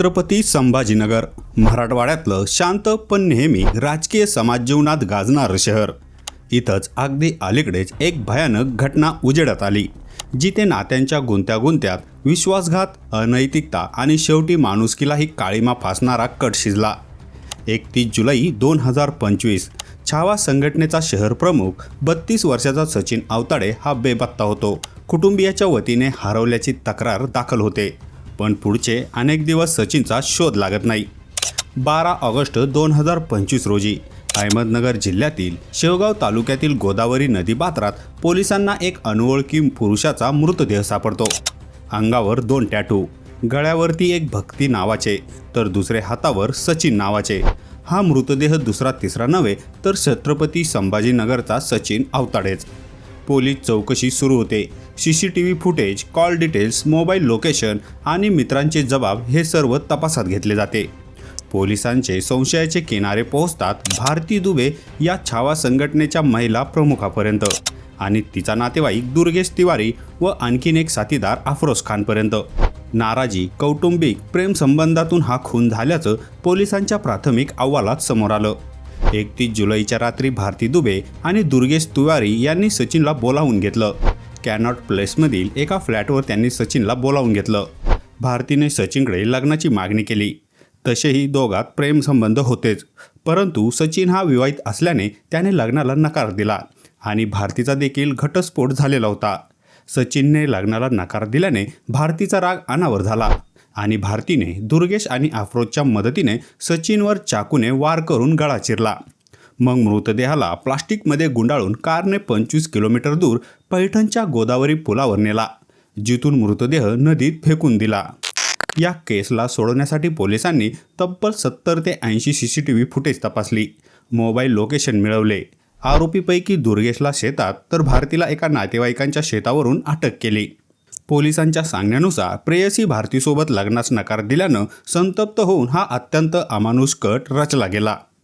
छत्रपती संभाजीनगर मराठवाड्यातलं शांत पण नेहमी राजकीय समाजजीवनात गाजणारं शहर. इथंच अगदी अलीकडेच एक भयानक घटना उजेडात आली जिथे नात्यांच्या गुंत्यागुंत्यात विश्वासघात अनैतिकता आणि शेवटी माणुसकीलाही काळीमा फासणारा कट शिजला. एकतीस जुलै दोन हजार पंचवीस छावा संघटनेचा शहर प्रमुख बत्तीस वर्षाचा सचिन अवताडे हा बेपत्ता होतो. कुटुंबियाच्या वतीने हरवल्याची तक्रार दाखल होते. पण पुढचे अनेक दिवस सचिनचा शोध लागत नाही. बारा ऑगस्ट दोन हजार पंचवीस रोजी अहमदनगर जिल्ह्यातील शेवगाव तालुक्यातील गोदावरी नदी पात्रात पोलिसांना एक अनुवळखी पुरुषाचा मृतदेह सापडतो. अंगावर दोन टॅटू गळ्यावरती एक भक्ती नावाचे तर दुसरे हातावर सचिन नावाचे. हा मृतदेह दुसरा तिसरा नव्हे तर छत्रपती संभाजीनगरचा सचिन अवताडेच पोलीस चौकशी सुरू होते. C C T V footage call details mobile location आणि मित्रांचे जबाब हे सर्व तपासात घेतले जाते. पोलिसांचे संशयाचे किनारे पोहोचतात भारती दुबे या छावा संघटनेच्या महिला प्रमुखापर्यंत आणि तिचा नातेवाईक दुर्गेश तिवारी व आणखीन एक साथीदार अफरोज खानपर्यंत. नाराजी कौटुंबिक प्रेमसंबंधातून हा खून झाल्याचं पोलिसांच्या प्राथमिक अहवालात समोर आलं. एकतीस जुलैच्या रात्री भारती दुबे आणि दुर्गेश तिवारी यांनी सचिनला बोलावून घेतलं. कॅनॉट प्लेसमधील एका फ्लॅटवर त्यांनी सचिनला बोलावून घेतलं. भारतीने सचिनकडे लग्नाची मागणी केली. तसेही दोघात प्रेमसंबंध होतेच. परंतु सचिन हा विवाहित असल्याने त्याने लग्नाला नकार दिला आणि भारतीचा देखील घटस्फोट झालेला होता. सचिनने लग्नाला नकार दिल्याने भारतीचा राग अनावर झाला आणि भारतीने दुर्गेश आणि अफरोजच्या मदतीने सचिनवर चाकूने वार करून गळा चिरला. मग मृतदेहाला प्लास्टिकमध्ये गुंडाळून कारने पंचवीस किलोमीटर दूर पैठणच्या गोदावरी पुलावर नेला जिथून मृतदेह नदीत फेकून दिला. या केसला सोडवण्यासाठी पोलिसांनी तब्बल सत्तर ते ऐंशी C C T V footage तपासली. मोबाईल लोकेशन मिळवले. आरोपीपैकी दुर्गेशला शेतात तर भारतीला एका नातेवाईकांच्या शेतावरून अटक केली. पोलिसांच्या सांगण्यानुसार प्रेयसी भारतीसोबत लग्नास नकार दिल्यानं संतप्त होऊन हा अत्यंत अमानुष कट रचला गेला.